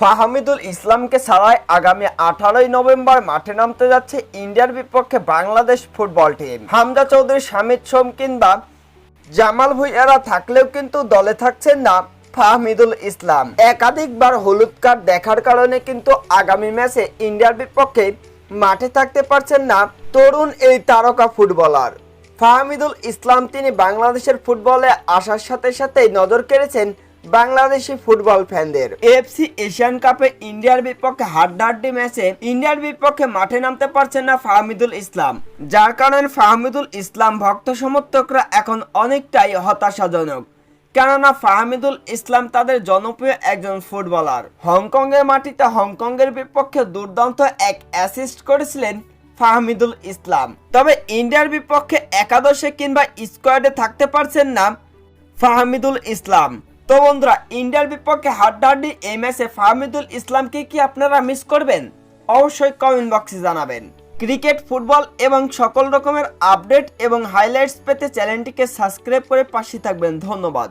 ফাহামিদুল ইসলামকে ছাড়াই আগামী আঠারোই নভেম্বর মাঠে নামতে যাচ্ছে ইন্ডিয়ার বিপক্ষে বাংলাদেশ ফুটবল টিম। হামজা চৌধুরী, শামিদ সোম কিংবা জামাল ভুইয়ারা থাকলেও কিন্তু দলে থাকছেন না ফাহমিদুল ইসলাম। একাধিকবার হলুদ কার্ড দেখার কারণে কিন্তু আগামী ম্যাচে ইন্ডিয়ার বিপক্ষে মাঠে থাকতে পারছেন না তরুণ এই তারকা ফুটবলার। ফাহমিদুল ইসলাম তিনি বাংলাদেশের ফুটবলে আসার সাথে সাথেই নজর কেড়েছেন বাংলাদেশি ফুটবল ফ্যানদের। এফসি এশিয়ান কাপে ইন্ডিয়ার বিপক্ষে হাড্ডাহাড্ডি ম্যাচে ইন্ডিয়ার বিপক্ষে মাঠে নামতে পারছেন না ফাহমিদুল ইসলাম। যার কারণে ফাহমিদুল ইসলাম ভক্ত সমর্থকরা এখন অনেকটাই হতাশাজনক। কেননা ফাহমিদুল ইসলাম তাদের জনপ্রিয় একজন ফুটবলার। হংকংয়ের মাটিতে হংকংয়ের বিপক্ষে দুর্দান্ত এক অ্যাসিস্ট করেছিলেন ফাহমিদুল ইসলাম। তবে ইন্ডিয়ার বিপক্ষে একাদশে কিংবা স্কোয়াডে থাকতে পারছেন না ফাহমিদুল ইসলাম। তো বন্ধুরা, ইন্ডিয়ার বিপক্ষে হাড্ডাহাড্ডি এই ম্যাচে ফাহমিদুল ইসলামকে কি আপনারা মিস করবেন? অবশ্যই কমেন্ট বক্সে জানাবেন। ক্রিকেট ফুটবল এবং সকল রকমের আপডেট এবং হাইলাইটস পেতে চ্যানেলটিকে সাবস্ক্রাইব করে পাশে থাকবেন। ধন্যবাদ।